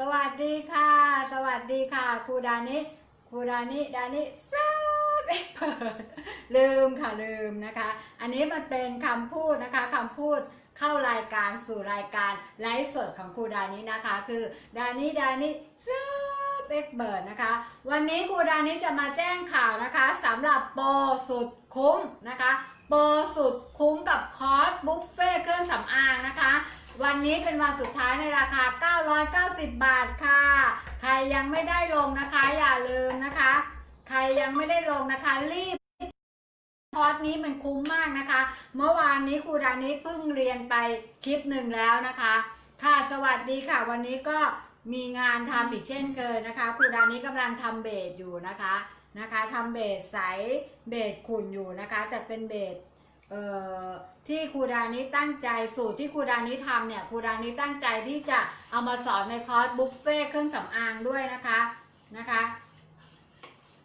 สวัสดีค่ะ สวัสดีค่ะ ครูดานิครูดานิดานิซับเปิดลืมค่ะลืมนะคะ อันนี้มันเป็นคำพูดนะคะคำพูดเข้ารายการสู่รายการไลฟ์สดของครูดานินะคะ คือดานิดานิซับเอ็กเบิร์ดนะคะ วันนี้ครูดานิจะมาแจ้งข่าวนะคะสำหรับโปรสุดคุ้มนะคะ โปรสุดคุ้มกับคอร์สบุฟเฟ่เครื่องสำอางนะคะ วันนี้เป็นวันสุดท้ายในราคา 990 บาทค่ะ ใครยังไม่ได้ลงนะคะ อย่าลืมนะคะ ใครยังไม่ได้ลงนะคะ รีบคอร์สนี้มันคุ้มมากนะคะ เมื่อวานนี้ครูดานี้เพิ่งเรียนไปคลิปหนึ่งแล้วนะคะ ค่ะสวัสดีค่ะ วันนี้ก็มีงานทำอีกเช่นเคยนะคะครูดานี้กำลังทำเบสอยู่นะคะนะคะทำเบสใสเบสขุ่นอยู่นะคะ แต่เป็นเบส เอ่อที่ครูดานี้ตั้งใจสูตรที่ครูดานี้ทำเนี่ยครูดานี้ตั้งใจที่จะเอามาสอนในคอร์สบุฟเฟ่เครื่องสำอางด้วยนะคะนะคะ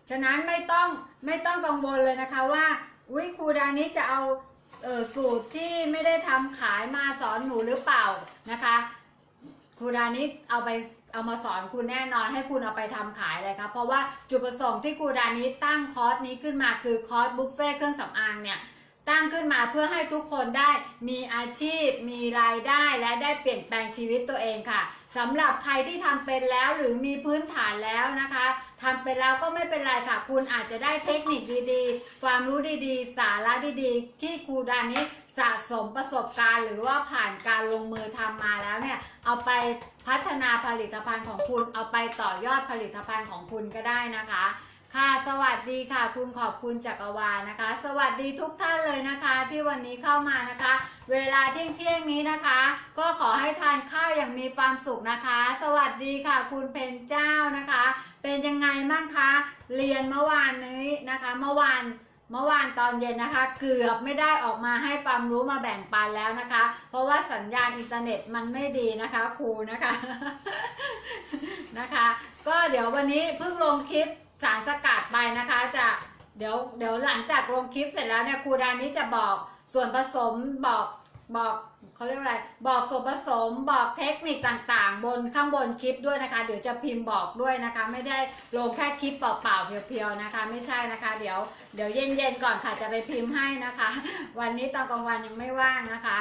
ฉะนั้นไม่ต้องไม่ต้องกังวลเลยนะคะว่าอุ้ยครูดานี้จะเอาเออสูตรที่ไม่ได้ทำขายมาสอนหนูหรือเปล่านะคะครูดานี้เอาไปเอามาสอนคุณแน่นอนให้คุณเอาไปทำขายเลยครับเพราะว่าจุดประสงค์ที่ครูดานี้ตั้งคอร์สนี้ขึ้นมาคือคอร์สบุฟเฟ่เครื่องสำอางเนี่ย ตั้งขึ้นมาเพื่อให้ทุกคนได้มีอาชีพ มีรายได้และได้เปลี่ยนแปลงชีวิตตัวเองค่ะสำหรับใครที่ทำเป็นแล้วหรือมีพื้นฐานแล้วนะคะทำเป็นแล้วก็ไม่เป็นไรค่ะ คุณอาจจะได้เทคนิคดีๆ ความรู้ดีๆ สาระดีๆ ที่ครูดานี้สะสมประสบการณ์หรือว่าผ่านการลงมือทำมาแล้วเนี่ย เอาไปพัฒนาผลิตภัณฑ์ของคุณ เอาไปต่อยอดผลิตภัณฑ์ของคุณก็ได้นะคะ ค่ะ สวัสดีค่ะคุณขอบคุณจักรวาลนะคะ สวัสดีทุกท่านเลยนะคะ ที่วันนี้เข้ามานะคะ เวลาเที่ยงเที่ยงนี้นะคะ ก็ขอให้ทานข้าวอย่างมีความสุขนะคะ สวัสดีค่ะ คุณเพนเจ้านะคะ เป็นยังไงบ้างคะเรียนเมื่อวานนี้นะคะ เมื่อวานเมื่อวานตอนเย็นนะคะ เกือบไม่ได้ออกมาให้ความรู้มาแบ่งปันแล้วนะคะ เพราะว่าสัญญาณอินเทอร์เน็ตมันไม่ดีนะคะครูนะคะนะคะ ก็เดี๋ยววันนี้เพิ่งลงคลิป สารสกัดไปนะคะ จะเดี๋ยวเดี๋ยวหลังจากลงคลิปเสร็จแล้วเนี่ยครูดานี้จะบอกส่วนผสมบอกบอกเขาเรียกว่าอะไร บอกส่วนผสมบอกเทคนิคต่างๆ บนข้างบนคลิปด้วยนะคะ เดี๋ยวจะพิมพ์บอกด้วยนะคะ ไม่ได้ลงแค่คลิปเปล่าๆเพียวๆนะคะ ไม่ใช่นะคะ เดี๋ยวเดี๋ยวเย็นๆก่อนค่ะจะไปพิมพ์ให้นะคะ วันนี้ตอนกลางวันยังไม่ว่างนะคะ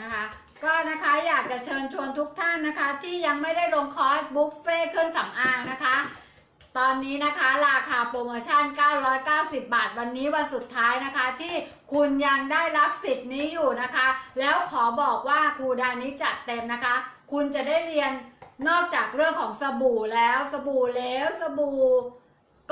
นะคะ ก็นะคะอยากจะเชิญชวนทุกท่านนะคะ ที่ยังไม่ได้ลงคอร์สบุฟเฟ่เครื่องสำอางนะคะ ตอนนี้นะคะราคาโปรโมชั่น 990 บาท วันนี้วันสุดท้ายนะคะที่คุณยังได้รับสิทธิ์นี้อยู่นะคะ แล้วขอบอกว่าครูดานี้จัดเต็มนะคะ คุณจะได้เรียนนอกจากเรื่องของสบู่แล้วสบู่เหลวสบู่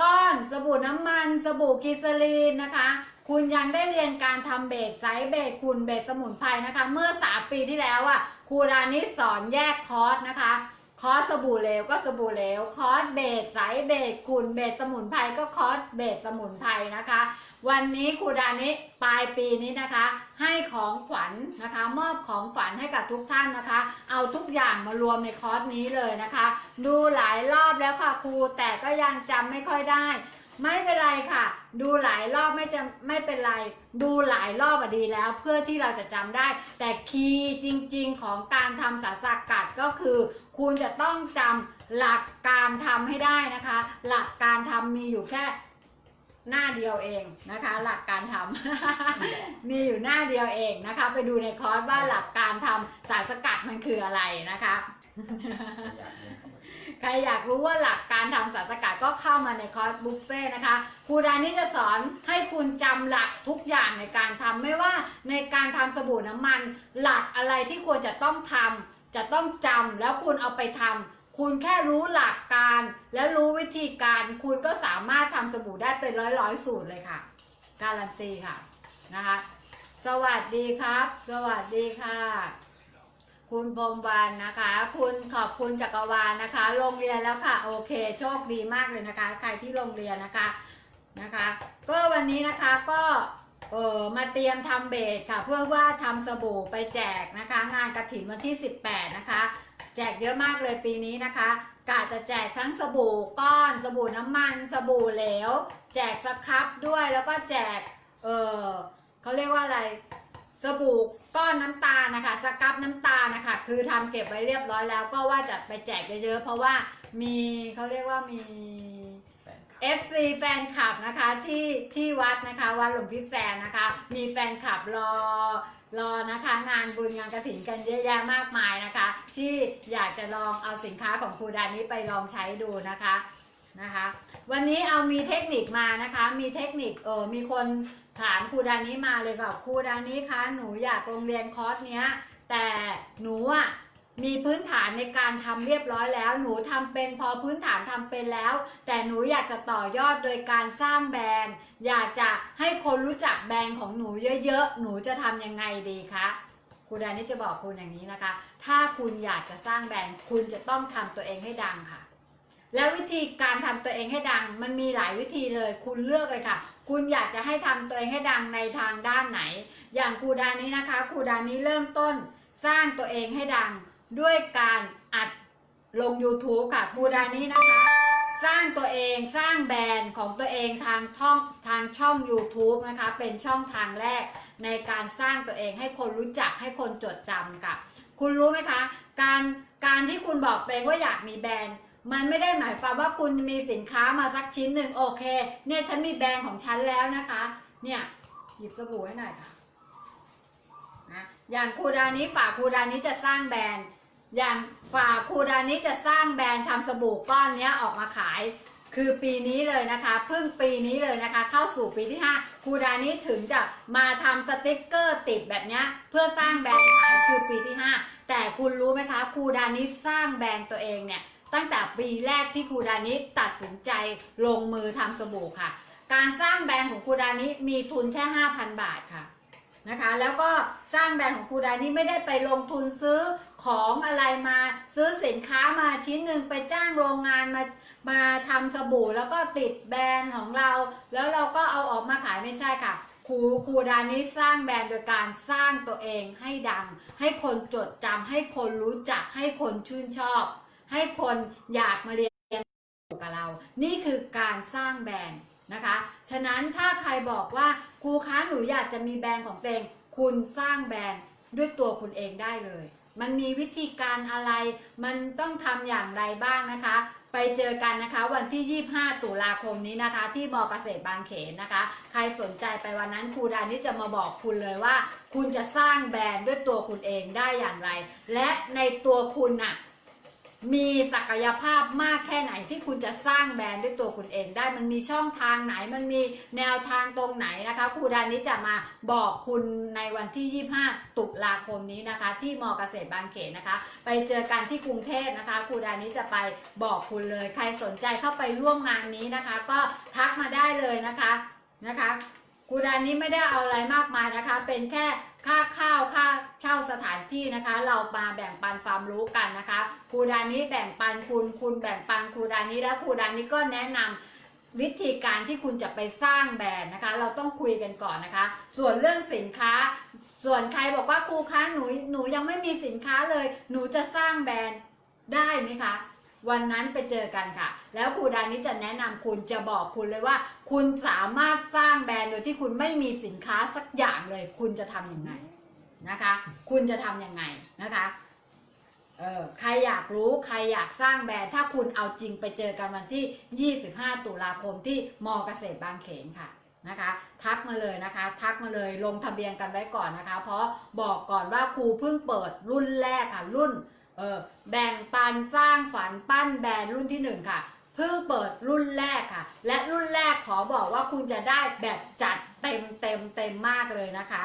ก้อนสบู่น้ำมัน สบู่กลีเซอรีนนะคะ คุณยังได้เรียนการทำเบสไซส์เบสคุณเบสสมุนไพรนะคะ เมื่อ 3 ปีที่แล้วอะครูดานิสอนแยกคอร์สนะคะ คอสสบู่เหลวก็สบู่เหลวคอสเบสไสเบสคุณเบสสมุนไพรก็คอสเบสสมุนไพรนะคะ วันนี้ครูดานิปลายปีนี้นะคะ ให้ของขวัญนะคะมอบของฝันให้กับทุกท่านนะคะ เอาทุกอย่างมารวมในคอร์สนี้เลยนะคะ ดูหลายรอบแล้วค่ะครูแต่ก็ยังจำไม่ค่อยได้ ไม่เป็นไรค่ะ ดูหลายรอบไม่จะไม่เป็นไร ดูหลายรอบอะดีแล้ว เพื่อที่เราจะจำได้ แต่คีย์จริง ๆ ของการทำสารสกัดก็คือ คุณจะต้องจำหลักการทำให้ได้นะคะ หลักการทำมีอยู่แค่หน้าเดียวเองนะคะ หลักการทำมีอยู่หน้าเดียวเองนะคะ ไปดูในคอร์สว่าหลักการทำสารสกัดมันคืออะไรนะคะ ใครอยากรู้ว่าหลักการทำสารสกัดก็เข้ามาในคอร์สบุฟเฟ่นะคะครูดานี่จะสอนให้คุณจำหลักทุกอย่างในการทำไม่ว่าในการทำสบู่น้ำมัน หลักอะไรที่ควรจะต้องทำจะต้องจำแล้วคุณเอาไปทำคุณแค่รู้หลักการและรู้วิธีการคุณก็สามารถทำสบู่ได้เป็นร้อยร้อยสูตรเลยค่ะ การันตีค่ะนะคะ สวัสดีครับ สวัสดีค่ะ คุณพรมวันนะคะ คุณขอบคุณจักรวาลนะคะ โรงเรียนแล้วค่ะ โอเค โชคดีมากเลยนะคะ ใครที่โรงเรียนนะคะนะคะ ก็วันนี้นะคะก็เออมาเตรียมทำเบสค่ะ เพื่อว่าทำสบู่ไปแจกนะคะ งานกระถินวันที่ 18 นะคะ แจกเยอะมากเลยปีนี้นะคะกะจะแจกทั้งสบู่ก้อน สบู่น้ำมัน สบู่เหลว แจกสครับด้วยแล้วก็แจกเออเขาเรียกว่าอะไร สบู่ก้อนน้ำตาลนะคะสครับน้ำตาลนะคะคือทำเก็บไว้เรียบร้อยแล้วก็ว่าจะไปแจกเยอะๆเพราะว่ามีเขาเรียกว่ามีแฟนคลับ FC แฟนคลับนะคะที่ที่วัดนะคะวัดหลวงพี่แซนนะคะ มีแฟนคลับรอรอนะคะงานบุญงานกระถินกันเยอะแยะมากมายนะคะ ที่อยากจะลองเอาสินค้าของครูดานี้ไปลองใช้ดูนะคะนะคะ วันนี้เอามีเทคนิคมานะคะ มีเทคนิคเออมีคนถามครูดานี้มาเลยค่ะครูดานี้คะหนูอยากโรงเรียนคอร์สเนี้ย แต่หนูอะมีพื้นฐานในการทำเรียบร้อยแล้ว หนูทำเป็นพอพื้นฐานทำเป็นแล้ว แต่หนูอยากจะต่อยอดโดยการสร้างแบรนด์ อยากจะให้คนรู้จักแบรนด์ของหนูเยอะๆ หนูจะทำยังไงดีคะครูดานี่จะบอกคุณอย่างนี้นะคะ ถ้าคุณอยากจะสร้างแบรนด์คุณจะต้องทำตัวเองให้ดังค่ะ แล้ววิธีการทำตัวเองให้ดังมันมีหลายวิธีเลย คุณเลือกเลยค่ะ คุณอยากจะให้ทำตัวเองให้ดังในทางด้านไหน อย่างครูดานี้นะคะครูดานี้เริ่มต้นสร้างตัวเองให้ดังด้วยการอัดลง YouTube ค่ะครูดานี้นะคะ สร้างตัวเองสร้างแบรนด์ของตัวเองทางท่องทางช่อง YouTube นะคะ เป็นช่องทางแรกในการสร้างตัวเองให้คนรู้จักให้คนจดจำค่ะ คุณรู้ไหมคะ การการที่คุณบอกเองว่าอยากมีแบรนด์ มันไม่ได้หมายความว่าคุณมีสินค้ามาสักชิ้นหนึ่งโอเค เนี่ยฉันมีแบรนด์ของฉันแล้วนะคะ เนี่ยหยิบสบู่ให้หน่อยค่ะนะอย่างครูดานี้ฝากครูดานี้จะสร้างแบรนด์ อย่างฝ่าครูดานี้จะสร้างแบรนด์ทำสบู่ก้อนเนี้ยออกมาขายคือปีนี้เลยนะคะเพิ่งปีนี้เลยนะคะ เข้าสู่ปีที่ 5ครูดานี้ถึงจะมาทำสติกเกอร์ติดแบบเนี้ยเพื่อสร้างแบรนด์ขายคือปีที่ 5 แต่คุณรู้ไหมคะครูดานี้สร้างแบรนด์ตัวเองเนี่ย ตั้งแต่ปีแรกที่ครูดานี้ตัดสินใจลงมือทำสบู่ค่ะ การสร้างแบรนด์ของครูดานี้มีทุนแค่ 5,000 บาทค่ะนะคะแล้วก็สร้างแบรนด์ของครูดานี่ไม่ได้ไปลงทุนซื้อของอะไรมาซื้อสินค้ามาชิ้นหนึ่งไปจ้างโรงงานมามาทำสบู่แล้วก็ติดแบรนด์ของเรา แล้วเราก็เอาออกมาขายไม่ใช่ค่ะครูครูดานี่สร้างแบรนด์โดยการสร้างตัวเองให้ดัง ให้คนจดจำให้คนรู้จักให้คนชื่นชอบ ให้คนอยากมาเรียนกับเรา นี่คือการสร้างแบรนด์นะคะ ฉะนั้นถ้าใครบอกว่าครูคะหนูอยากจะมีแบรนด์ของตัวเอง คุณสร้างแบรนด์ด้วยตัวคุณเองได้เลย มันมีวิธีการอะไร มันต้องทำอย่างไรบ้างนะคะ ไปเจอกันนะคะ วันที่ 25 ตุลาคมนี้นะคะ ที่มอเกษตรบางเขนนะคะ ใครสนใจไปวันนั้นครูดานี่จะมาบอกคุณเลยว่า คุณจะสร้างแบรนด์ด้วยตัวคุณเองได้อย่างไร และในตัวคุณน่ะ มีศักยภาพมากแค่ไหนที่คุณจะสร้างแบรนด์ด้วยตัวคุณเองได้มันมีช่องทางไหนมันมีแนวทางตรงไหนนะคะครูดานี้จะมาบอกคุณในวันที่ 25 ตุลาคมนี้นะคะ ที่มอเกษตรบางเขนนะคะ ไปเจอกันที่กรุงเทพนะคะครูดานี้จะไปบอกคุณเลย ใครสนใจเข้าไปร่วมงานนี้นะคะ ก็ทักมาได้เลยนะคะนะคะครูดานี้ไม่ได้เอาอะไรมากมายนะคะ เป็นแค่ ค่าข้าวค่าเช่าสถานที่นะคะ เรามาแบ่งปันความรู้กันนะคะครูดานี้แบ่งปันคุณคุณแบ่งปันครูดานี้แล้วครูดานี้ก็แนะนำวิธีการที่คุณจะไปสร้างแบรนด์นะคะ เราต้องคุยกันก่อนนะคะ ส่วนเรื่องสินค้า ส่วนใครบอกว่าครูคะหนูหนูยังไม่มีสินค้าเลย หนูจะสร้างแบรนด์ได้ไหมคะ วันนั้นไปเจอกันค่ะ แล้วครูดานี้จะแนะนำคุณจะบอกคุณเลยว่า คุณสามารถสร้างแบรนด์โดยที่คุณไม่มีสินค้าสักอย่างเลย คุณจะทำยังไงนะคะ คุณจะทำยังไงนะคะเออใครอยากรู้ใครอยากสร้างแบรนด์ถ้าคุณเอาจริงไปเจอกันวันที่ 25 ตุลาคมที่มอเกษตรบางเขนค่ะนะคะ ทักมาเลยนะคะ ทักมาเลยลงทะเบียนกันไว้ก่อนนะคะ เพราะบอกก่อนว่าครูเพิ่งเปิดรุ่นแรกค่ะรุ่น เออแบ่งปันสร้างฝันปั้นแบรนด์รุ่นที่หนึ่งค่ะ เพิ่งเปิดรุ่นแรกค่ะ และรุ่นแรกขอบอกว่าคุณจะได้แบบจัดเต็มเต็มเต็มมากเลยนะคะ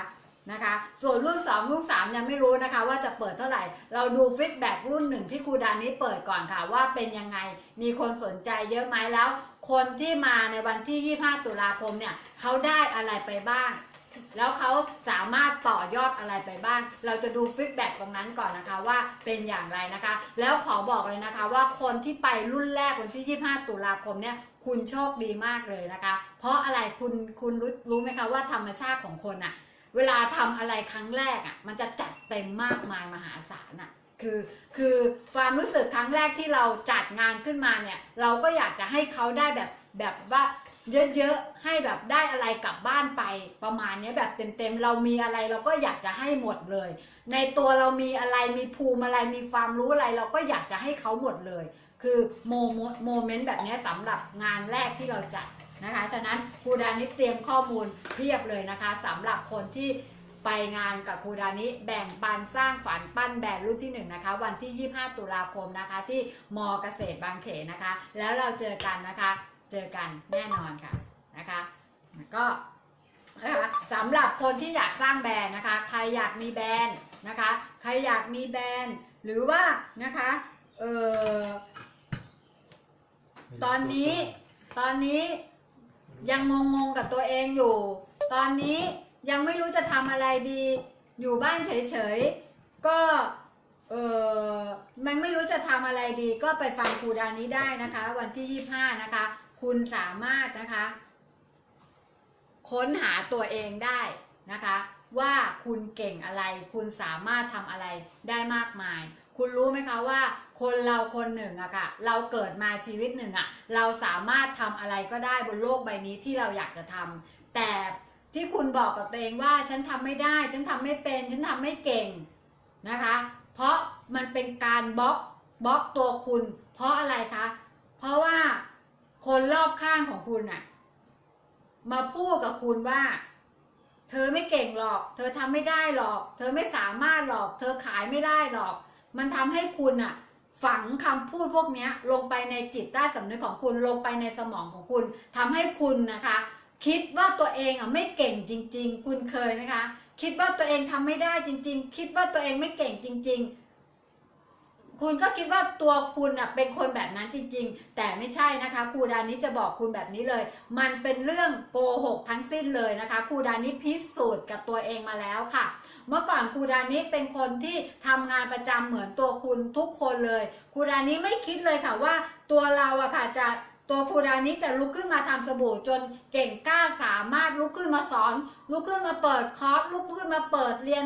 นะคะ ส่วนรุ่น 2 รุ่น 3 ยังไม่รู้นะคะ ว่าจะเปิดเท่าไหร่ เราดูฟีดแบ็รุ่นหนึ่งที่ครูดานี้เปิดก่อนค่ะ ว่าเป็นยังไงมีคนสนใจเยอะไหมแล้ว คนที่มาในวันที่ 25 ตุลาคมเนี่ยเขาได้อะไรไปบ้าง แล้วเขาสามารถต่อยอดอะไรไปบ้าง เราจะดูฟีดแบ็กตรงนั้นก่อนนะคะว่าเป็นอย่างไรนะคะ แล้วขอบอกเลยนะคะว่าคนที่ไปรุ่นแรกวันที่ 25 ตุลาคมเนี่ยคุณโชคดีมากเลยนะคะ เพราะอะไรคุณคุณรู้รู้ไหมคะว่าธรรมชาติของคนอะเวลาทำอะไรครั้งแรกอะมันจะจัดเต็มมากมายมหาศาลอะคือคือความรู้สึกครั้งแรกที่เราจัดงานขึ้นมาเนี่ย เราก็อยากจะให้เขาได้แบบแบบว่า เยอะๆให้แบบได้อะไรกลับบ้านไปประมาณนี้แบบเต็มๆเรามีอะไรเราก็อยากจะให้หมดเลย ในตัวเรามีอะไรมีภูมิอะไรมีความรู้อะไร เราก็อยากจะให้เขาหมดเลย คือโมโมเมนต์แบบนี้สำหรับงานแรกที่เราจัดนะคะฉะนั้นครูดานิเตรียมข้อมูลเพียบเลยนะคะสำหรับคนที่ไปงานกับครูดานิแบ่งปันสร้างฝันปั้นแบรนด์รุ่นที่หนึ่งนะคะวันที่ 25 ตุลาคมนะคะที่มอเกษตรบางเขนนะคะ แล้วเราเจอกันนะคะ จอกันแน่นอนค่ะนะคะก็นะคะสำหรับคนที่อยากสร้างแบรนด์นะคะ ใครอยากมีแบรนด์นะคะ ใครอยากมีแบรนด์ หรือว่านะคะเออตอนนี้ตอนนี้ยังงงๆกับตัวเองอยู่ ตอนนี้ยังไม่รู้จะทำอะไรดี อยู่บ้านเฉยๆ ก็เออมันไม่รู้จะทำอะไรดี ก็ไปฟังครูดานี้ได้นะคะ วันที่ 25 นะคะ คุณสามารถนะคะ ค้นหาตัวเองได้นะคะ ว่าคุณเก่งอะไร คุณสามารถทำอะไรได้มากมาย คุณรู้ไหมคะว่า คนเราคนหนึ่งอะค่ะ เราเกิดมาชีวิตหนึ่งอะเราสามารถทำอะไรก็ได้บนโลกใบนี้ที่เราอยากจะทำแต่ที่คุณบอกกับตัวเองว่าฉันทำไม่ได้ ฉันทำไม่เป็น ฉันทำไม่เก่งนะคะ เพราะมันเป็นการบล็อกบล็อกตัวคุณ เพราะอะไรคะ เพราะว่า คนรอบข้างของคุณอะมาพูดกับคุณว่า เธอไม่เก่งหรอก เธอทำไม่ได้หรอก เธอไม่สามารถหรอก เธอขายไม่ได้หรอก มันทำให้คุณอะฝังคำพูดพวกนี้ลงไปในจิตใต้สำนึกของคุณลงไปในสมองของคุณทำให้คุณนะคะ คิดว่าตัวเองอะไม่เก่งจริง ๆ คุณเคยไหมคะ คิดว่าตัวเองทำไม่ได้จริง ๆ คิดว่าตัวเองไม่เก่งจริง ๆ คุณก็คิดว่าตัวคุณอะเป็นคนแบบนั้นจริง ๆ แต่ไม่ใช่นะคะครูดานิจะบอกคุณแบบนี้เลย มันเป็นเรื่องโกหกทั้งสิ้นเลยนะคะครูดานิพิสูจน์กับตัวเองมาแล้วค่ะ เมื่อก่อนครูดานิเป็นคนที่ทำงานประจำเหมือนตัวคุณทุกคนเลยครูดานิไม่คิดเลยค่ะว่า ตัวเราอะค่ะจะตัวครูดานิจะลุกขึ้นมาทำสบู่จนเก่งกล้าสามารถลุกขึ้นมาสอน ลุกขึ้นมาเปิดคอร์สลุกขึ้นมาเปิดเรียน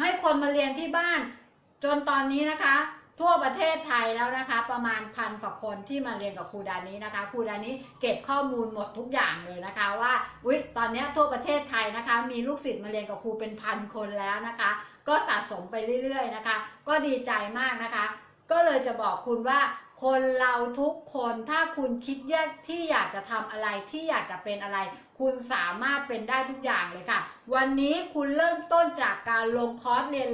ให้คนมาเรียนที่บ้าน จนตอนนี้นะคะ ทั่วประเทศไทยแล้วนะคะ ประมาณพันกว่าคนที่มาเรียนกับครูดานี้นะคะครูดานี้เก็บข้อมูลหมดทุกอย่างเลยนะคะว่าอุ๊ยตอนนี้ทั่วประเทศไทยนะคะ มีลูกศิษย์มาเรียนกับครูเป็นพันคนแล้วนะคะ ก็สะสมไปเรื่อยๆนะคะ ก็ดีใจมากนะคะ ก็เลยจะบอกคุณว่าคนเราทุกคนถ้าคุณคิดแยกที่อยากจะทำอะไรที่อยากจะเป็นอะไร คุณสามารถเป็นได้ทุกอย่างเลยค่ะ วันนี้คุณเริ่มต้นจากการลงคอร์สเรียน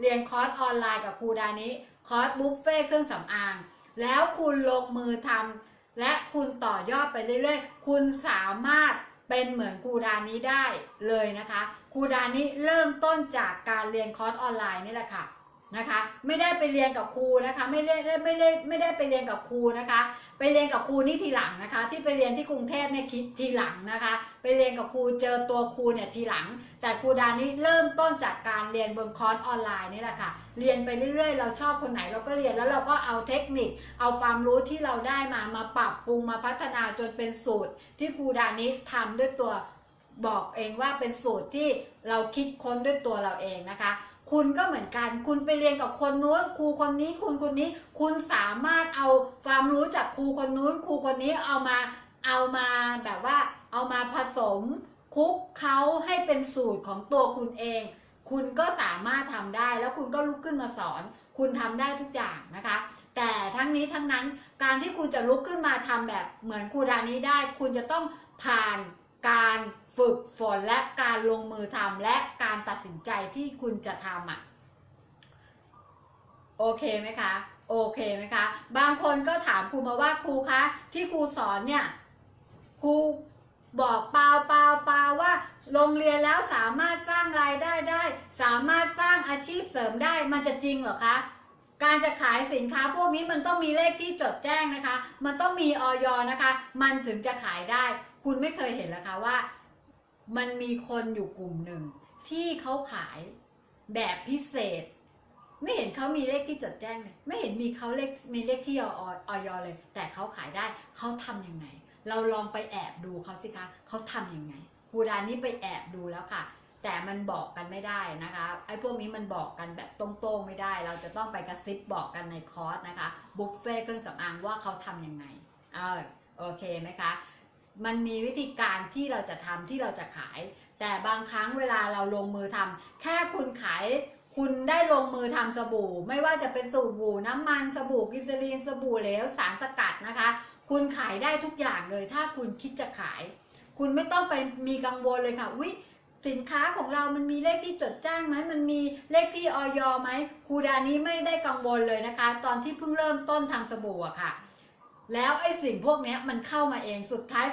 เรียนคอร์สออนไลน์กับครูดานี้ คอร์สบุฟเฟ่เครื่องสำอาง แล้วคุณลงมือทำและคุณต่อยอดไปเรื่อยๆ คุณสามารถเป็นเหมือนครูดานี้ได้เลยนะคะครูดานี้เริ่มต้นจากการเรียนคอร์สออนไลน์นี่แหละค่ะ นะคะ ไม่ได้ไปเรียนกับครูนะคะไม่ได้ไม่ได้ไม่ได้ไปเรียนกับครูนะคะ ไปเรียนกับครูนี่ทีหลังนะคะ ที่ไปเรียนที่กรุงเทพเนี่ยคิดทีหลังนะคะ ไปเรียนกับครูเจอตัวครูเนี่ยทีหลัง แต่ครูดานี่เริ่มต้นจากการเรียนบนคอร์สออนไลน์นี่แหละค่ะเรียนไปเรื่อยๆ เราชอบคนไหนเราก็เรียนแล้วเราก็เอาเทคนิค เอาความรู้ที่เราได้มามาปรับปรุงมาพัฒนาจนเป็นสูตร ที่ครูดานิสทำด้วยตัวบอกเองว่าเป็นสูตรที่เราคิดค้นด้วยตัวเราเองนะคะ คุณก็เหมือนกัน คุณไปเรียนกับคนนู้นครูคนนี้คุณคนนี้ คุณสามารถเอาความรู้จากครูคนนู้นครูคนนี้เอามาเอามาแบบว่า เอามาผสมคลุกเขาให้เป็นสูตรของตัวคุณเอง คุณก็สามารถทำได้แล้วคุณก็ลุกขึ้นมาสอน คุณทำได้ทุกอย่างนะคะ แต่ทั้งนี้ทั้งนั้นการที่คุณจะลุกขึ้นมาทำแบบเหมือนครูดานี้ได้ คุณจะต้องผ่านการ ฝึกฝนและการลงมือทำและการตัดสินใจที่คุณจะทำอะโอเคไหมคะโอเคไหมคะ บางคนก็ถามครูมาว่าครูคะที่ครูสอนเนี่ยครูบอกเปล่าเปล่าเปล่าว่า โรงเรียนแล้วสามารถสร้างรายได้ได้ สามารถสร้างอาชีพเสริมได้มันจะจริงเหรอคะการจะขายสินค้าพวกนี้มันต้องมีเลขที่จดแจ้งนะคะ มันต้องมีออยนะคะ มันถึงจะขายได้ คุณไม่เคยเห็นเหรอคะว่า มันมีคนอยู่กลุ่มหนึ่ง ที่เขาขายแบบพิเศษ ไม่เห็นเขามีเลขที่จดแจ้งเลยไม่เห็นมีเขาเลขมีเลขที่อออยเลย แต่เขาขายได้เขาทำยังไง เราลองไปแอบดูเขาสิคะเขาทำยังไงครูดานี่ไปแอบดูแล้วค่ะ แต่มันบอกกันไม่ได้นะคะไอ้พวกนี้มันบอกกันแบบตรงๆไม่ได้ เราจะต้องไปกระซิบบอกกันในคอร์สนะคะบุฟเฟ่ต์เครื่องสำอางว่าเขาทำยังไงเออโอเคไหมคะ มันมีวิธีการที่เราจะทำที่เราจะขาย แต่บางครั้งเวลาเราลงมือทำแค่คุณขายคุณได้ลงมือทำสบู่ ไม่ว่าจะเป็นสบู่น้ำมันสบู่กิซลีนสบู่เหลวสารสกัดนะคะ คุณขายได้ทุกอย่างเลย ถ้าคุณคิดจะขาย คุณไม่ต้องไปมีกังวลเลยค่ะอุ๊ยสินค้าของเรามันมีเลขที่จดจ้างไหม มันมีเลขที่ออยไหมครูดานี้ไม่ได้กังวลเลยนะคะ ตอนที่เพิ่งเริ่มต้นทำสบู่อะค่ะ แล้วไอ้สิ่งพวกนี้มันเข้ามาเองสุดท้าย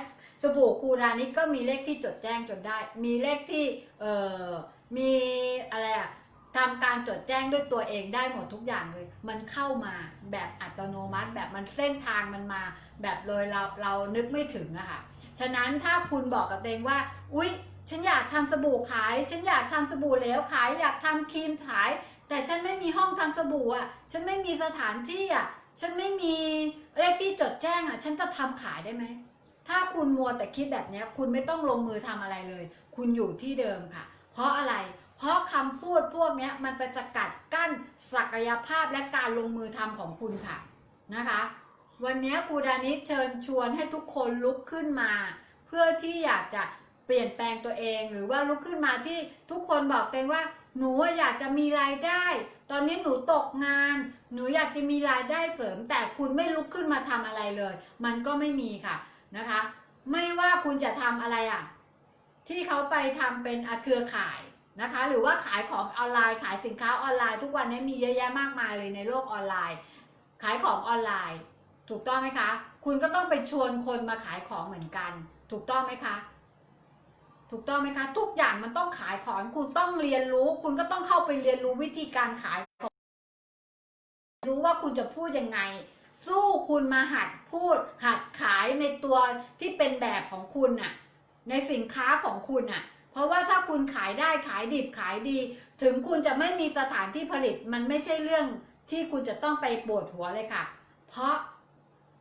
สบู่ครูดานี้ก็มีเลขที่จดแจ้งจนได้ มีเลขที่เอ่อมีอะไรอะทำการจดแจ้งด้วยตัวเองได้หมดทุกอย่างเลย มันเข้ามาแบบอัตโนมัติแบบมันเส้นทางมันมา แบบเลยเราเรานึกไม่ถึงอะค่ะ ฉะนั้นถ้าคุณบอกกับตัวเองว่า อุ๊ย ฉันอยากทำสบู่ขาย ฉันอยากทำสบู่เหลวขาย อยากทำครีมขาย แต่ฉันไม่มีห้องทำสบู่อะฉันไม่มีสถานที่อะ ฉันไม่มีเลขที่จดแจ้งอะ ฉันจะทำขายได้ไหม ถ้าคุณมัวแต่คิดแบบนี้คุณไม่ต้องลงมือทำอะไรเลย คุณอยู่ที่เดิมค่ะ เพราะอะไร เพราะคำพูดพวกนี้มันไปสกัดกั้นศักยภาพและการลงมือทำของคุณค่ะนะคะ วันนี้ครูดานิเชิญชวนให้ทุกคนลุกขึ้นมา เพื่อที่อยากจะเปลี่ยนแปลงตัวเองหรือว่าลุกขึ้นมาที่ทุกคนบอกตัวเองว่า หนูอยากจะมีรายได้ ตอนนี้หนูตกงาน หนูอยากจะมีรายได้เสริม แต่คุณไม่ลุกขึ้นมาทำอะไรเลย มันก็ไม่มีค่ะนะคะ ไม่ว่าคุณจะทำอะไรอะ ที่เขาไปทำเป็นอเครือข่ายนะคะ หรือว่าขายของออนไลน์ขายสินค้าออนไลน์ ทุกวันนี้มีเยอะแยะมากมายเลยในโลกออนไลน์ ขายของออนไลน์ ถูกต้องไหมคะ คุณก็ต้องไปชวนคนมาขายของเหมือนกัน ถูกต้องไหมคะ ถูกต้องไหมคะ ทุกอย่างมันต้องขายของ คุณต้องเรียนรู้ คุณก็ต้องเข้าไปเรียนรู้วิธีการขายของ รู้ว่าคุณจะพูดยังไง สู้คุณมาหัดพูด หัดขายในตัวที่เป็นแบบของคุณน่ะ ในสินค้าของคุณน่ะ เพราะว่าถ้าคุณขายได้ขายดิบขายดี ถึงคุณจะไม่มีสถานที่ผลิตมันไม่ใช่เรื่องที่คุณจะต้องไปปวดหัวเลยค่ะ เพราะ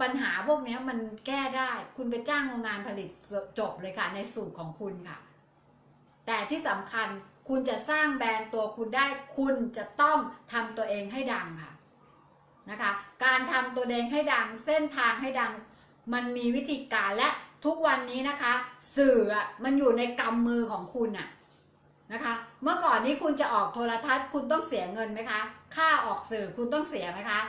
ปัญหาพวกนี้มันแก้ได้ คุณไปจ้างโรงงานผลิตจบเลยค่ะ ในสูตรของคุณค่ะ แต่ที่สำคัญคุณจะสร้างแบรนด์ตัวคุณได้ คุณจะต้องทำตัวเองให้ดังค่ะนะคะ การทำตัวเองให้ดัง เส้นทางให้ดัง มันมีวิธีการและทุกวันนี้นะคะ สื่อมันอยู่ในกำมือของคุณอะนะคะ เมื่อก่อนนี้คุณจะออกโทรทัศน์ คุณต้องเสียเงินไหมคะ ค่าออกสื่อคุณต้องเสียไหมคะ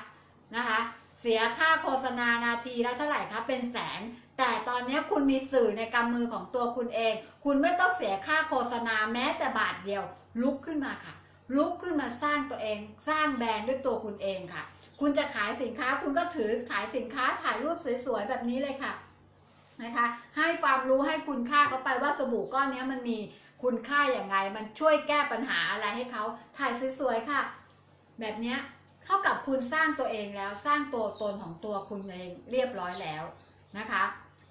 นะคะ เสียค่าโฆษณานาทีและเท่าไหร่คะเป็นแสน แต่ตอนนี้คุณมีสื่อในกำมือของตัวคุณเอง คุณไม่ต้องเสียค่าโฆษณาแม้แต่บาทเดียว ลุกขึ้นมาค่ะ ลุกขึ้นมาสร้างตัวเอง สร้างแบรนด์ด้วยตัวคุณเองค่ะ คุณจะขายสินค้าคุณก็ถือขายสินค้าถ่ายรูปสวยๆแบบนี้เลยค่ะนะคะ ให้ความรู้ให้คุณค่าเขาไปว่าสบู่ก้อนนี้มันมีคุณค่าอย่างไง มันช่วยแก้ปัญหาอะไรให้เขาถ่ายสวยๆค่ะ แบบเนี้ย ท่ากับคุณสร้างตัวเองแล้วสร้างตัวตนของตัวคุณเองเรียบร้อยแล้วนะคะ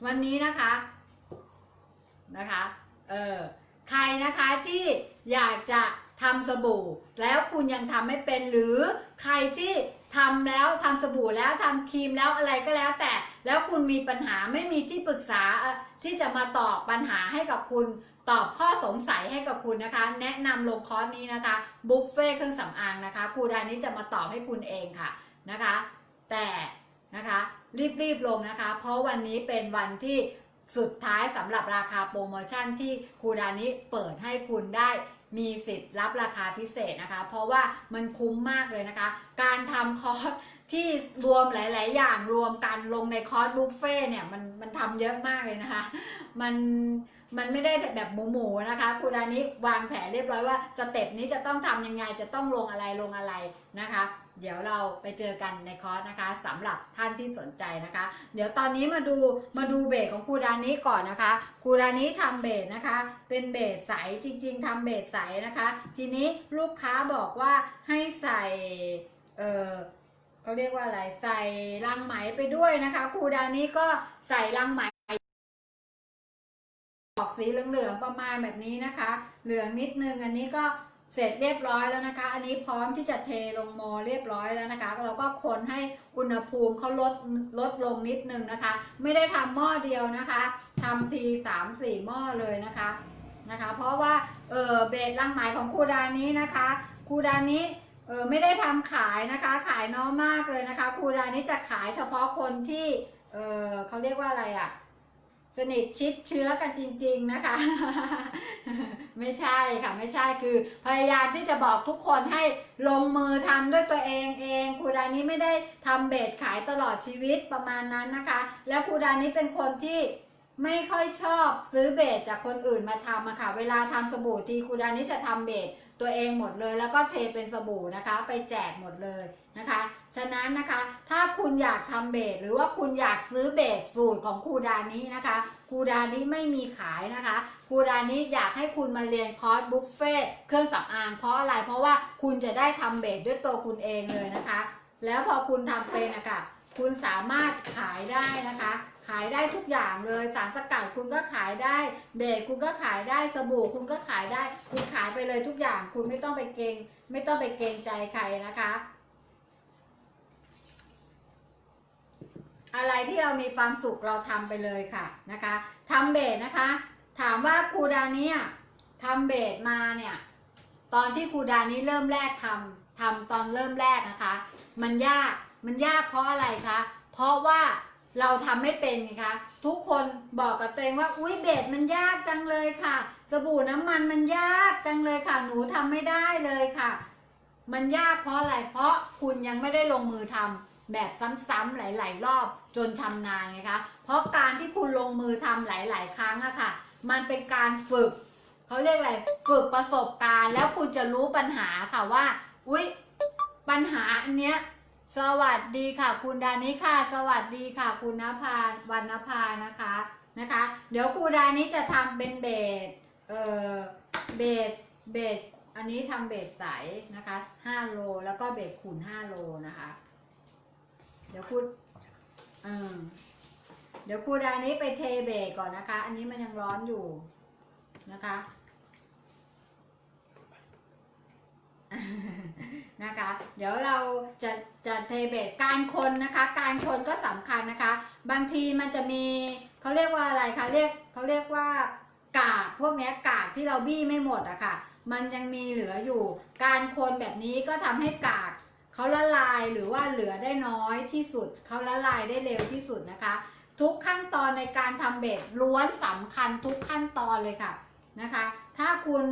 วันนี้นะคะนะคะเออใครนะคะที่อยากจะทำสบู่ แล้วคุณยังทำไม่เป็นหรือใครที่ทำแล้วทำสบู่แล้วทำครีมแล้วอะไรก็แล้วแต่แล้วคุณมีปัญหาไม่มีที่ปรึกษาที่จะมาตอบปัญหาให้กับคุณ ตอบข้อสงสัยให้กับคุณนะคะ แนะนำลงคอร์สนี้นะคะบุฟเฟ่เครื่องสำอางนะคะครูดานี้จะมาตอบให้คุณเองค่ะนะคะ แต่นะคะรีบๆลงนะคะ เพราะวันนี้เป็นวันที่สุดท้ายสำหรับราคาโปรโมชั่นที่ครูดานี้เปิดให้คุณได้มีสิทธิ์รับราคาพิเศษนะคะ เพราะว่ามันคุ้มมากเลยนะคะ การทำคอร์สที่รวมหลาย ๆ อย่างรวมกันลงในคอร์สบุฟเฟ่เนี่ยมันมันทำเยอะมากเลยนะคะ มัน มันไม่ได้แบบหมูหมูๆนะคะครูดานี้วางแผนเรียบร้อยว่าสเต็ปนี้จะต้องทำยังไงจะต้องลงอะไรลงอะไรนะคะ เดี๋ยวเราไปเจอกันในคอร์สนะคะสำหรับท่านที่สนใจนะคะ เดี๋ยวตอนนี้มาดูมาดูเบสของครูดานี้ก่อนนะคะครูดานี้ทำเบสนะคะ เป็นเบสใสจริง ๆทำเบสใสนะคะ ทีนี้ลูกค้าบอกว่าให้ใส่เออเขาเรียกว่าอะไรใส่รังไหมไปด้วยนะคะครูดานี้ก็ใส่รังไหม ออกสีเหลืองๆประมาณแบบนี้นะคะ เหลืองนิดนึงอันนี้ก็เสร็จเรียบร้อยแล้วนะคะ อันนี้พร้อมที่จะเทลงโมเรียบร้อยแล้วนะคะ เราก็คนให้อุณหภูมิเขาลดลดลงนิดนึงนะคะ ไม่ได้ทำหม้อเดียวนะคะทำทีสามสี่หม้อเลยนะคะนะคะ เพราะว่าเออเบสลังไหมของครูดานี้นะคะครูดานี้เออไม่ได้ทำขายนะคะ ขายน้อยมากเลยนะคะครูดานี้จะขายเฉพาะคนที่เออเขาเรียกว่าอะไรอะ่ะ สนิทชิดเชื้อกันจริง ๆนะคะ ไม่ใช่ค่ะไม่ใช่คือ พยายามที่จะบอกทุกคนให้ลงมือทำด้วยตัวเองเองครูดานี้ไม่ได้ทำเบสขายตลอดชีวิตประมาณนั้นนะคะ แล้วครูดานี้เป็นคนที่ไม่ค่อยชอบซื้อเบสจากคนอื่นมาทำอะค่ะ เวลาทำสบู่ทีครูดานี้จะทำเบสตัวเองหมดเลย แล้วก็เทเป็นสบู่นะคะ ไปแจกหมดเลย นะคะ ฉะนั้นนะคะถ้าคุณอยากทำเบสหรือว่าคุณอยากซื้อเบสสูตรของครูดานี้นะคะครูดานี้ไม่มีขายนะคะครูดานี้อยากให้คุณมาเรียนคอร์สบุฟเฟ่ต์เครื่องสำอางเพราะอะไร เพราะว่าคุณจะได้ทำเบสด้วยตัวคุณเองเลยนะคะ แล้วพอคุณทำเป็นนะคะคุณสามารถขายได้นะคะ ขายได้ทุกอย่างเลยสารสกัดคุณก็ขายได้ เบสคุณก็ขายได้สบู่คุณก็ขายได้ คุณขายไปเลยทุกอย่าง คุณไม่ต้องไปเกรงไม่ต้องไปเกรงใจใครนะคะ อะไรที่เรามีความสุขเราทำไปเลยค่ะนะคะทำเบสนะคะ ถามว่าครูดานี้ทำเบสมาเนี่ย ตอนที่ครูดานี้เริ่มแรกทำทำตอนเริ่มแรกนะคะ มันยากมันยากเพราะอะไรคะเพราะว่าเราทำไม่เป็นไงคะทุกคนบอกกับตัวเองว่าอุ้ยเบสมันยากจังเลยค่ะ สบู่น้ำมันมันยากจังเลยค่ะ หนูทำไม่ได้เลยค่ะ มันยากเพราะอะไรเพราะคุณยังไม่ได้ลงมือทำ แบบซ้ำๆหลาย ๆ รอบจนชำนาญไงคะ เพราะการที่คุณลงมือทำหลาย ๆ ครั้งอะค่ะ มันเป็นการฝึกเขาเรียกอะไรฝึกประสบการณ์ แล้วคุณจะรู้ปัญหาค่ะว่าอุ๊ยปัญหาอันเนี้ยสวัสดีค่ะ คุณดานิค่ะ สวัสดีค่ะ คุณนภาวันนภานะคะนะคะ เดี๋ยวครูดานี้จะทำเป็นเบสเอ่อเบสเบสอันนี้ทำเบสใสนะคะ5โลแล้วก็เบสขุ่น5โลนะคะ เดี๋ยวคุณเออเดี๋ยวครูดานี้ไปเทเบสก่อนนะคะ อันนี้มันยังร้อนอยู่นะคะ นะคะ เดี๋ยวเราจะจะเทเบสการคนนะคะ การคนก็สำคัญนะคะ บางทีมันจะมีเขาเรียกว่าอะไรคะเรียกเขาเรียกว่ากากพวกนี้กากที่เราบี้ไม่หมดอะค่ะ มันยังมีเหลืออยู่ การคนแบบนี้ก็ทำให้กาก เขาละลายหรือว่าเหลือได้น้อยที่สุด เขาละลายได้เร็วที่สุดนะคะ ทุกขั้นตอนในการทำเบ็ดล้วนสำคัญทุกขั้นตอนเลยค่ะนะคะ ถ้าคุณ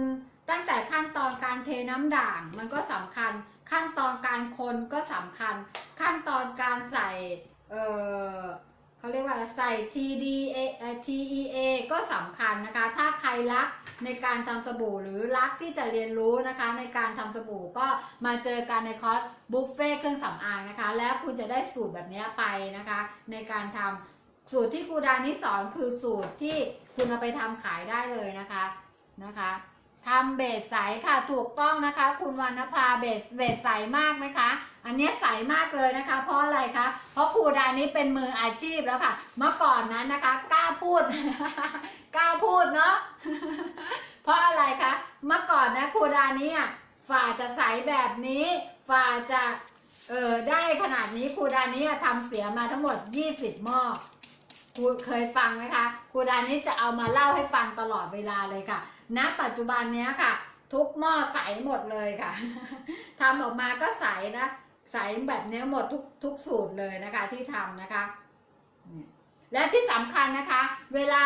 ตั้งแต่ขั้นตอนการเทน้ำด่างมันก็สำคัญ ขั้นตอนการคนก็สำคัญ ขั้นตอนการใส่เออ เขาเรียกว่าอะไรใส่ TDA TEA ก็สำคัญนะคะ ถ้าใครรักในการทำสบู่หรือรักที่จะเรียนรู้นะคะ ในการทำสบู่ก็มาเจอกันในคอร์สบุฟเฟ่เครื่องสำอางนะคะ แล้วคุณจะได้สูตรแบบนี้ไปนะคะ ในการทำสูตรที่ครูดานิสอนคือสูตรที่คุณเอาไปทำขายได้เลยนะคะนะคะทำเบสใสค่ะถูกต้องนะคะ คุณวรรณภาเบสเบสใสมากไหมคะ อันนี้ใสมากเลยนะคะ เพราะอะไรคะ เพราะครูดานี้เป็นมืออาชีพแล้วค่ะ เมื่อก่อนนั้นนะคะกล้าพูดกล้าพูดเนาะ เพราะอะไรคะ เมื่อก่อนนะครูดานี้อะฝ่าจะใสแบบนี้ ฝ่าจะเออได้ขนาดนี้ครูดานี้อะทำเสียมาทั้งหมด 20หม้อครูเคยฟังไหมคะครูดานี้จะเอามาเล่าให้ฟังตลอดเวลาเลยค่ะณปัจจุบันเนี้ยค่ะ ทุกหม้อใสหมดเลยค่ะทำออกมาก็ใสนะ ใสแบบเนี้หมดทุกทุกสูตรเลยนะคะที่ทำนะคะ และที่สำคัญนะคะ เวลา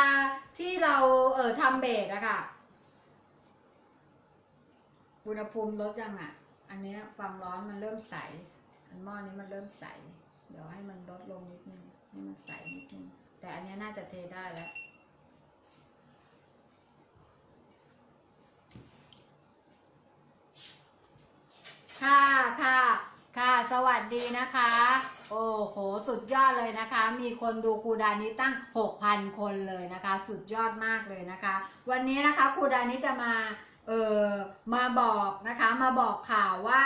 ที่เราเออทำเบสอะค่ะอุณหภูมิลดยังอะอันเนี้ยความร้อนมันเริ่มใส อันหม้อนี้มันเริ่มใส เดี๋ยวให้มันลดลงนิดนึงให้มันใสนิดนึงแต่อันเนี้ยน่าจะเทได้แล้วค่ะค่ะ ค่ะสวัสดีนะคะ โอ้โหสุดยอดเลยนะคะ มีคนดูครูดานี้ตั้ง 6,000 คนเลยนะคะ สุดยอดมากเลยนะคะ วันนี้นะคะครูดานี้จะมาเออมาบอกนะคะมาบอกข่าวว่า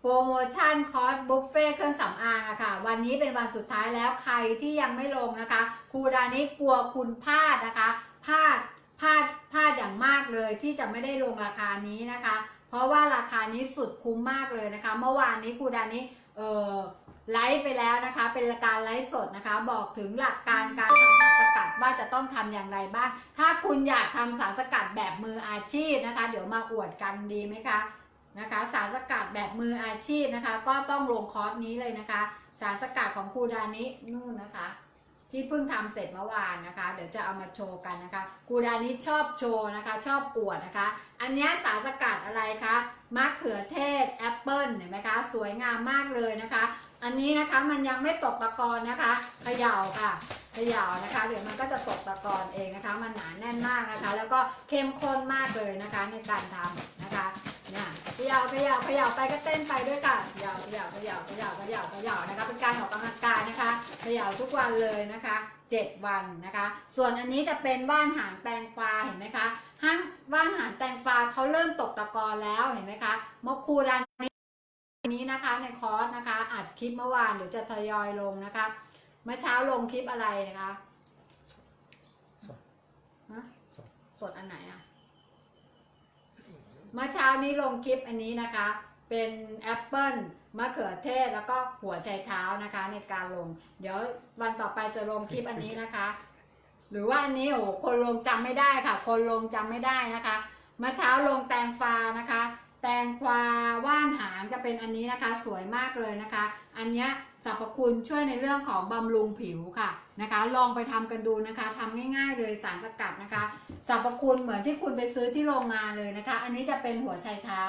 โปรโมชั่นคอร์สบุฟเฟ่เครื่องสำอางอะค่ะ วันนี้เป็นวันสุดท้ายแล้วใครที่ยังไม่ลงนะคะครูดานี้กลัวคุณพลาดนะคะพลาดพลาดพลาดอย่างมากเลยที่จะไม่ได้ลงราคานี้นะคะ ราะว่าราคานี้สุดคุ้มมากเลยนะคะ เมื่อวานนี้ครูดานี้เออไลฟ์ไปแล้วนะคะ เป็นการไลฟ์สดนะคะ บอกถึงหลักการการทำสารสกัดว่าจะต้องทำอย่างไรบ้าง ถ้าคุณอยากทำสารสกัดแบบมืออาชีพนะคะ เดี๋ยวมาอวดกันดีไหมคะนะคะ สารสกัดแบบมืออาชีพนะคะ ก็ต้องลงคอร์สนี้เลยนะคะ สารสกัดของครูดานี้นู่นนะคะ ที่เพิ่งทำเสร็จเมื่อวานนะคะ เดี๋ยวจะเอามาโชว์กันนะคะครูดานี้ชอบโชว์นะคะ ชอบอวดนะคะ อันนี้สารสกัดอะไรคะมะเขือเทศแอปเปิลเห็นไหมคะสวยงามมากเลยนะคะ อันนี้นะคะมันยังไม่ตกตะกอนนะคะเขย่าค่ะเขย่านะคะเดี๋ยวมันก็จะตกตะกอนเองนะคะ มันหนาแน่นมากนะคะ แล้วก็เข้มข้นมากเลยนะคะในการทำนะคะ เนี่ยเขย่าเขย่าเขย่าไปก็เต้นไปด้วยค่ะเขย่าเขย่าเขย่าเขย่าเขย่าเขย่านะคะเป็นการออกกำลังกายนะคะเขย่าทุกวันเลยนะคะ 7 วันนะคะ ส่วนอันนี้จะเป็นว่านหางแตงกวาเห็นไหมคะห้างว่านหางแตงกวาเขาเริ่มตกตะกอนแล้วเห็นไหมคะมะคูรันนี้นะคะในคอร์สนะคะอัดคลิปเมื่อวานเดี๋ยวจะทยอยลงนะคะเมื่อเช้าลงคลิปอะไรนะคะสดฮะสดสดอันไหนอะ เมื่อเช้านี้ลงคลิปอันนี้นะคะ เป็นแอปเปิลมะเขือเทศแล้วก็หัวไชเท้านะคะ ในการลง เดี๋ยววันต่อไปจะลงคลิปอันนี้นะคะ หรือว่าอันนี้โอ้โหคนลงจำไม่ได้ค่ะ คนลงจำไม่ได้นะคะเมื่อเช้าลงแตงฟ้านะคะ แตงกวาว่านหางจะเป็นอันนี้นะคะ สวยมากเลยนะคะ อันเนี้ย สรรพคุณช่วยในเรื่องของบำรุงผิวค่ะนะคะ ลองไปทำกันดูนะคะทำง่าย ๆ เลยสารสกัดนะคะสรรพคุณเหมือนที่คุณไปซื้อที่โรงงานเลยนะคะ อันนี้จะเป็นหัวไชเท้า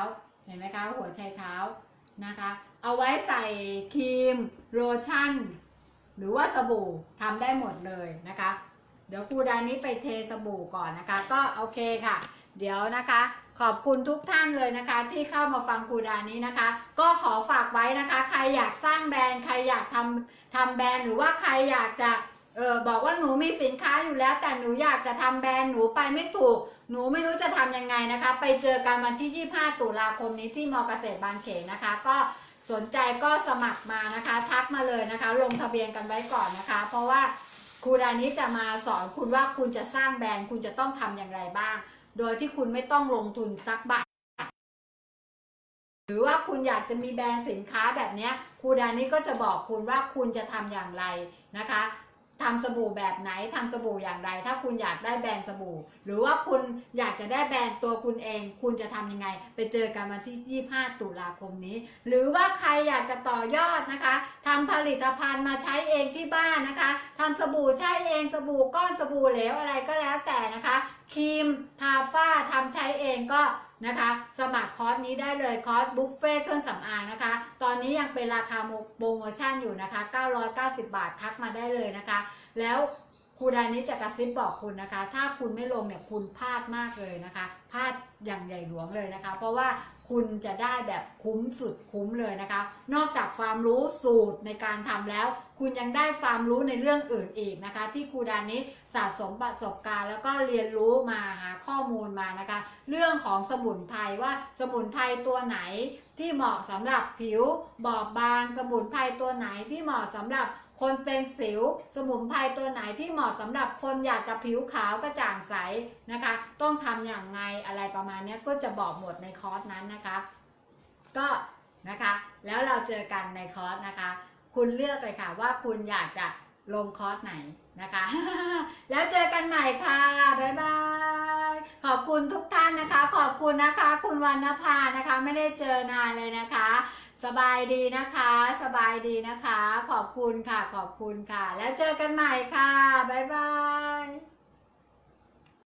เห็นไหมคะ หัวไชเท้านะคะ เอาไว้ใส่ครีมโลชั่น หรือว่าสบู่ทำได้หมดเลยนะคะ เดี๋ยวครูดานี้ไปเทสบู่ก่อนนะคะ ก็โอเคค่ะ เดี๋ยวนะคะ ขอบคุณทุกท่านเลยนะคะ ที่เข้ามาฟังครูดานี้นะคะ ก็ขอฝากไว้นะคะ ใครอยากสร้างแบรนด์ใครอยากทำทำแบรนด์หรือว่าใครอยากจะเออบอกว่าหนูมีสินค้าอยู่แล้ว แต่หนูอยากจะทำแบรนด์หนูไปไม่ถูก หนูไม่รู้จะทำยังไงนะคะ ไปเจอกันวันที่ 25 ตุลาคมนี้ที่มอเกษตรบางเขนนะคะ ก็สนใจก็สมัครมานะคะ ทักมาเลยนะคะ ลงทะเบียนกันไว้ก่อนนะคะ เพราะว่าครูดานี้จะมาสอนคุณว่าคุณจะสร้างแบรนด์คุณจะต้องทำอย่างไรบ้าง โดยที่คุณไม่ต้องลงทุนสักบาทหรือว่าคุณอยากจะมีแบรนด์สินค้าแบบนี้ครูดานี้ก็จะบอกคุณว่าคุณจะทำอย่างไรนะคะทำสบู่แบบไหนทำสบู่อย่างไร ถ้าคุณอยากได้แบรนด์สบู่ หรือว่าคุณอยากจะได้แบรนด์ตัวคุณเอง คุณจะทำยังไง ไปเจอกันวันที่ 25 ตุลาคมนี้ หรือว่าใครอยากจะต่อยอดนะคะทำผลิตภัณฑ์มาใช้เองที่บ้านนะคะทำสบู่ใช้เองสบู่ก้อนสบู่เหลวอะไรก็แล้วแต่นะคะ ครีมทาฝ้าทำใช้เองก็นะคะ สมัครคอร์สนี้ได้เลยคอร์สบุฟเฟ่เครื่องสำอางนะคะ ตอนนี้ยังเป็นราคาโปรโมชั่นอยู่นะคะ 990 บาททักมาได้เลยนะคะ แล้วครูดานี้จะกระซิบบอกคุณนะคะ ถ้าคุณไม่ลงเนี่ยคุณพลาดมากเลยนะคะ พลาดอย่างใหญ่หลวงเลยนะคะ เพราะว่า คุณจะได้แบบคุ้มสุดคุ้มเลยนะคะ นอกจากความรู้สูตรในการทำแล้ว คุณยังได้ความรู้ในเรื่องอื่นอีกนะคะ ที่ครูดานี้สะสมประสบการณ์ แล้วก็เรียนรู้มาหาข้อมูลมานะคะ เรื่องของสมุนไพรว่าสมุนไพรตัวไหนที่เหมาะสำหรับผิวบอบบาง สมุนไพรตัวไหนที่เหมาะสำหรับ คนเป็นสิว สมุนไพรตัวไหนที่เหมาะสำหรับคนอยากจะผิวขาวกระจ่างใสนะคะ ต้องทำอย่างไงอะไรประมาณนี้ก็จะบอกหมดในคอร์สนั้นนะคะ ก็นะคะแล้วเราเจอกันในคอร์สนะคะ คุณเลือกเลยค่ะว่าคุณอยากจะลงคอร์สไหนนะคะ แล้วเจอกันใหม่ค่ะ บ๊ายบาย ขอบคุณทุกท่านนะคะ ขอบคุณนะคะ คุณวรรณภานะคะ ไม่ได้เจอนานเลยนะคะ สบายดีนะคะ สบายดีนะคะ ขอบคุณค่ะ ขอบคุณค่ะ แล้วเจอกันใหม่ค่ะ บ๊ายบาย